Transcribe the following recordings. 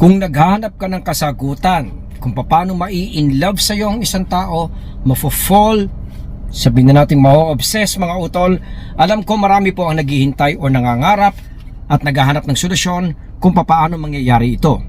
Kung naghahanap ka ng kasagutan, kung paano mai-in love sa'yo ang isang tao, mafo-fall, sabihin na natin ma-obsess mga utol, alam ko marami po ang naghihintay o nangangarap at naghahanap ng solusyon kung paano mangyayari ito.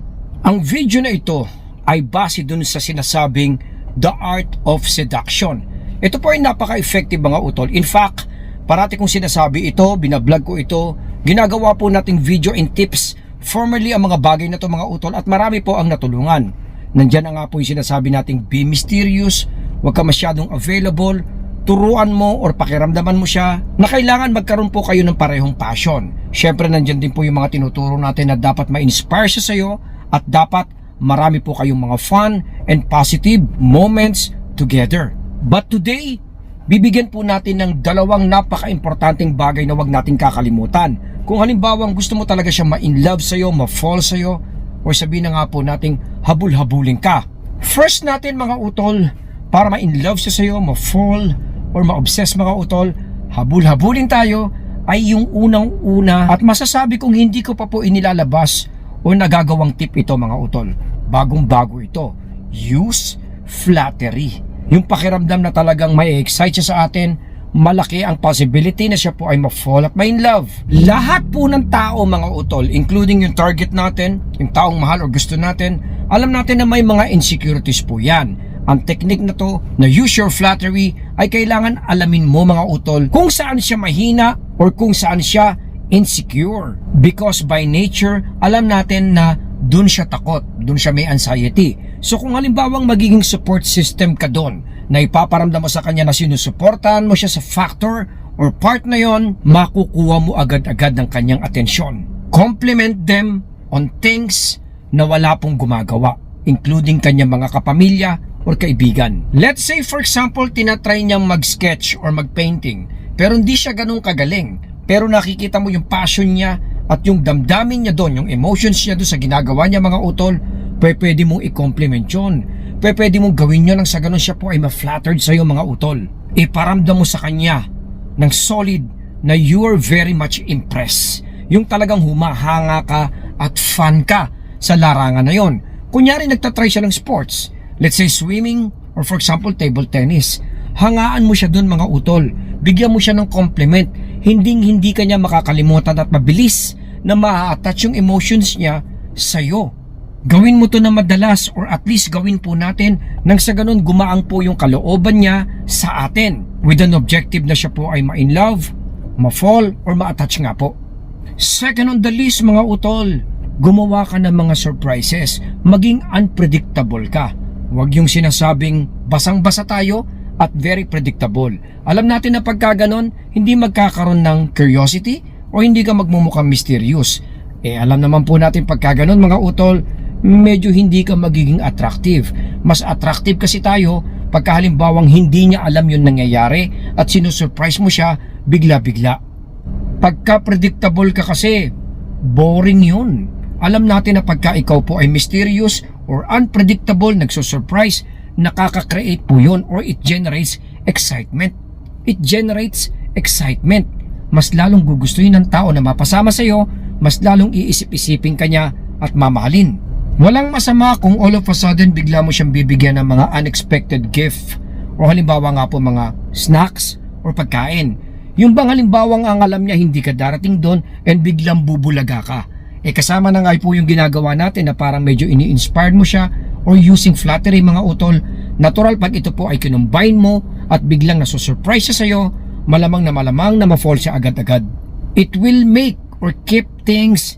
Ang video na ito ay base dun sa sinasabing The Art of Seduction. Ito po ay napaka-effective mga utol. In fact, parati kong sinasabi ito, binablog ko ito, ginagawa po nating video and tips formerly ang mga bagay na to mga utol at marami po ang natulungan. Nandyan na nga po yung sinasabi nating be mysterious, huwag ka masyadong available, turuan mo or pakiramdaman mo siya na kailangan magkaroon po kayo ng parehong passion. Siyempre nandyan din po yung mga tinuturo natin na dapat ma-inspire siya sa'yo at dapat marami po kayong mga fun and positive moments together. But today, bibigyan po natin ng dalawang napaka-importanting bagay na wag nating kakalimutan. Kung halimbawa gusto mo talaga siya ma-in love sa'yo, ma-fall sa'yo, o sabihin na nga po nating habul-habulin ka. First natin mga utol, para ma-in love siya sa'yo, ma-fall, or ma-obsess mga utol, habul-habulin tayo, ay yung unang-una at masasabi kong hindi ko pa po inilalabas o nagagawang tip ito mga utol. Bagong-bago ito. Use flattery. Yung pakiramdam na talagang may excite siya sa atin, malaki ang possibility na siya po ay ma-fall at ma-in love. Lahat po ng tao mga utol, including yung target natin, yung taong mahal o gusto natin, alam natin na may mga insecurities po yan. Ang technique na to, na use your flattery, ay kailangan alamin mo mga utol kung saan siya mahina or kung saan siya insecure. Because by nature, alam natin na dun siya takot, dun siya may anxiety. So kung halimbawang magiging support system ka doon, na ipaparamdam mo sa kanya na sinusuportahan mo siya sa factor or part na yon, makukuha mo agad-agad ng kanyang atensyon. Compliment them on things na wala pong gumagawa, including kanyang mga kapamilya or kaibigan. Let's say for example, tinatry niyang mag-sketch or mag-painting, pero hindi siya ganun kagaling. Pero nakikita mo yung passion niya at yung damdamin niya doon, yung emotions niya doon sa ginagawa niya mga utol, pwede, mong i-compliment yun. Pwede, mong gawin yun nang sa ganun siya po ay ma-flattered sa iyo mga utol. Iparamdam mo sa kanya ng solid na you are very much impressed. Yung talagang humahanga ka at fan ka sa larangan na yon. Kunyari nagtatry siya ng sports, let's say swimming or for example table tennis. Hangaan mo siya doon mga utol. Bigyan mo siya ng compliment. Hindi hindi kanya makakalimutan at mabilis na ma-attach yung emotions niya sa'yo. Gawin mo to na madalas or at least gawin po natin nang sa ganun gumaang po yung kalooban niya sa atin with an objective na siya po ay ma-in love, ma-fall or ma-attach nga po. Second on the list mga utol, gumawa ka ng mga surprises, maging unpredictable ka. Huwag yung sinasabing basang-basa tayo at very predictable. Alam natin na pagka ganon, hindi magkakaroon ng curiosity o hindi ka magmumukhang mysterious. Eh alam naman po natin pagka ganon mga utol, medyo hindi ka magiging attractive. Mas attractive kasi tayo pagka halimbawang hindi niya alam yung nangyayari at sinusurprise mo siya bigla-bigla. Pagka predictable ka kasi, boring yun. Alam natin na pagka ikaw po ay mysterious or unpredictable, nagsusurprise, nakaka-create po yun or it generates excitement. It generates excitement. Mas lalong gugustuhin ng tao na mapasama sa iyo, mas lalong iisip-isipin kanya at mamahalin. Walang masama kung all of a sudden bigla mo siyang bibigyan ng mga unexpected gift o halimbawa nga po mga snacks or pagkain. Yung bang halimbawang ang alam niya hindi ka darating doon and biglang bubulaga ka. Eh kasama na nga po yung ginagawa natin na parang medyo ini-inspired mo siya or using flattery mga utol. Natural pag ito po ay kinumbine mo at biglang nasusurprise siya sa'yo, malamang na malamang na ma-fall siya agad-agad. It will make or keep things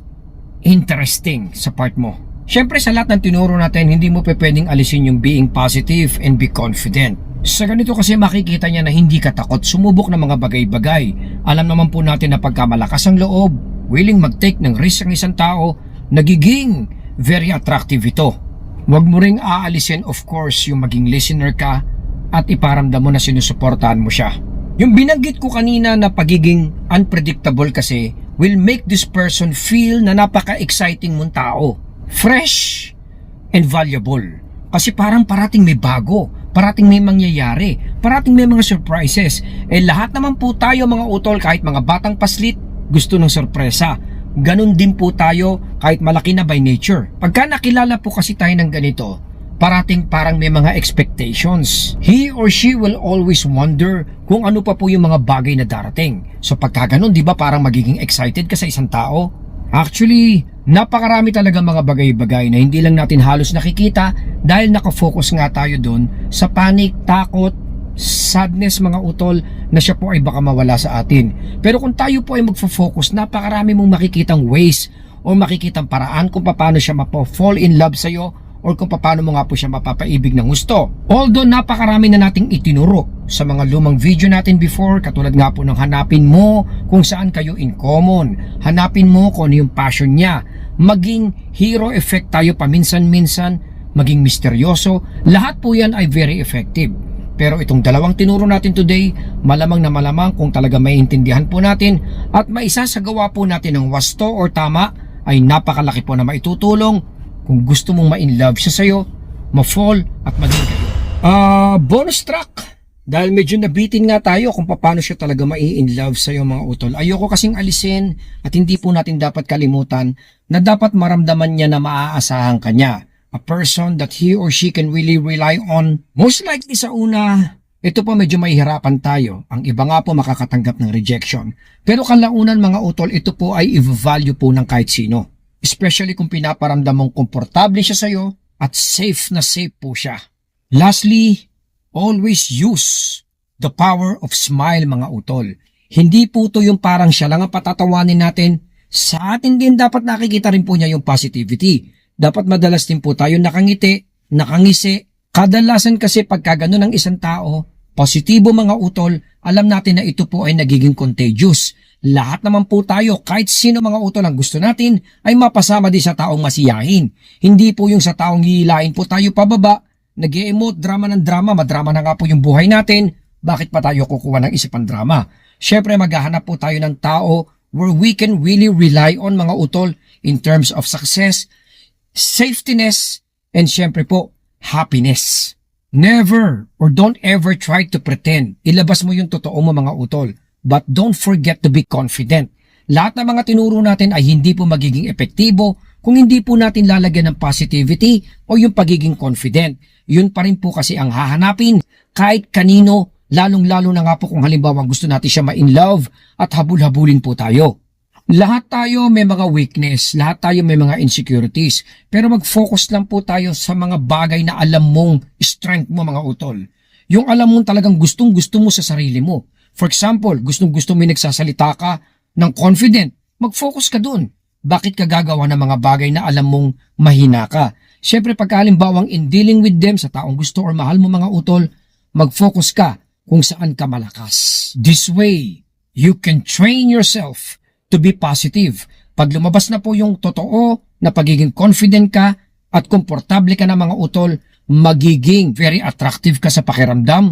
interesting sa part mo. Siyempre sa lahat ng tinuro natin, hindi mo pe pwedeng alisin yung being positive and be confident. Sa ganito kasi makikita niya na hindi ka takot sumubok ng mga bagay-bagay. Alam naman po natin na pagka malakas ang loob, willing mag-take ng risk ang isang tao, nagiging very attractive ito. Huwag mo ring aalisin of course yung maging listener ka at iparamdam mo na sinusuportahan mo siya. Yung binanggit ko kanina na pagiging unpredictable kasi will make this person feel na napaka-exciting mong tao. Fresh and valuable. Kasi parang parating may bago, parating may mangyayari, parating may mga surprises. Eh lahat naman po tayo mga utol kahit mga batang paslit gusto ng sorpresa. ganun din po tayo kahit malaki na by nature. Pagka nakilala po kasi tayo ng ganito, parating parang may mga expectations. He or she will always wonder kung ano pa po yung mga bagay na darating. So pagka ganun, di ba parang magiging excited ka sa isang tao? Actually, napakarami talaga mga bagay-bagay na hindi lang natin halos nakikita dahil nakafocus nga tayo doon sa panic, takot, sadness mga utol na siya po ay baka mawala sa atin. Pero kung tayo po ay magfo-focus, napakarami mong makikitang ways o makikitang paraan kung paano siya mapo-fall in love sa'yo or kung paano mo nga po siya mapapaibig ng gusto. Although napakarami na nating itinuro sa mga lumang video natin before, katulad nga po ng hanapin mo kung saan kayo in common, hanapin mo kung ano yung passion niya, maging hero effect tayo paminsan-minsan, maging misteryoso, lahat po yan ay very effective. Pero itong dalawang tinuro natin today, malamang na malamang kung talaga maiintindihan po natin at maisasagawa po natin ng wasto or tama ay napakalaki po na maitutulong kung gusto mong ma-inlove siya sa'yo, ma-fall at maging kayo. Ah, bonus track. Dahil medyo nabitin nga tayo kung paano siya talaga mai-inlove sa'yo mga utol. Ayoko kasing alisin at hindi po natin dapat kalimutan na dapat maramdaman niya na maaasahan kanya. A person that he or she can really rely on. Most likely sa una, ito po medyo mahihirapan tayo. Ang iba nga po makakatanggap ng rejection. Pero kalaunan mga utol, ito po ay i-value po ng kahit sino. Especially kung pinaparamdam mong komportable siya sa'yo at safe na safe po siya. Lastly, always use the power of smile mga utol. Hindi po to yung parang siya lang ang patatawanin natin. Sa atin din dapat nakikita rin po niya yung positivity. Dapat madalas din po tayo nakangiti, nakangisi. Kadalasan kasi pagka ganun ng isang tao, positibo mga utol, alam natin na ito po ay nagiging contagious. Lahat naman po tayo, kahit sino mga utol ang gusto natin, ay mapasama din sa taong masiyahin. Hindi po yung sa taong hihilain po tayo pababa, nag emote drama ng drama, madrama na nga po yung buhay natin, bakit pa tayo kukuha ng isipan drama? Syempre maghahanap po tayo ng tao where we can really rely on mga utol in terms of success, safetyness, and syempre po, happiness. Never or don't ever try to pretend. Ilabas mo yung totoo mo mga utol. But don't forget to be confident. Lahat ng mga tinuro natin ay hindi po magiging epektibo kung hindi po natin lalagyan ng positivity o yung pagiging confident. Yun pa rin po kasi ang hahanapin kahit kanino, lalong-lalo na nga po kung halimbawa gusto natin siya ma-in love at habul-habulin po tayo. Lahat tayo may mga weakness, lahat tayo may mga insecurities, pero mag-focus lang po tayo sa mga bagay na alam mong strength mo mga utol. Yung alam mong talagang gustong gusto mo sa sarili mo. For example, gustong gusto mo nagsasalita ka ng confident, mag-focus ka dun. Bakit ka gagawa ng mga bagay na alam mong mahina ka? Siyempre pagka halimbawang in dealing with them sa taong gusto or mahal mo mga utol, mag-focus ka kung saan ka malakas. This way, you can train yourself to be positive. Pag lumabas na po yung totoo na pagiging confident ka at komportable ka na mga utol, magiging very attractive ka sa pakiramdam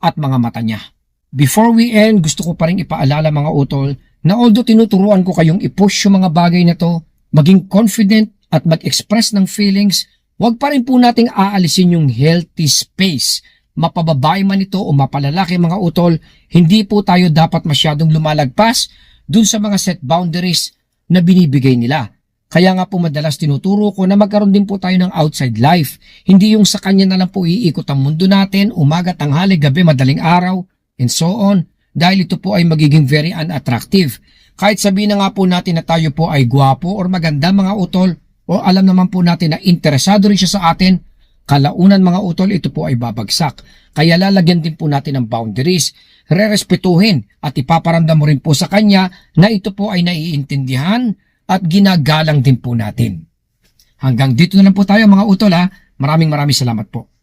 at mga mata niya. Before we end, gusto ko pa rin ipaalala mga utol na although tinuturuan ko kayong i-push yung mga bagay na to, maging confident at mag-express ng feelings, wag pa rin po nating aalisin yung healthy space. Mapababae man ito o mapalalaki mga utol, hindi po tayo dapat masyadong lumalagpas dun sa mga set boundaries na binibigay nila. Kaya nga po madalas tinuturo ko na magkaroon din po tayo ng outside life. Hindi yung sa kanya na lang po iikot ang mundo natin, umaga, tanghali, gabi, madaling araw, and so on. Dahil ito po ay magiging very unattractive. Kahit sabihin na nga po natin na tayo po ay gwapo or maganda mga utol, o alam naman po natin na interesado rin siya sa atin, kalaunan mga utol ito po ay babagsak. Kaya lalagyan din po natin ng boundaries, rerespetuhin at ipaparamdam mo rin po sa kanya na ito po ay naiintindihan at ginagalang din po natin. Hanggang dito na lang po tayo mga utol ha. Maraming maraming salamat po.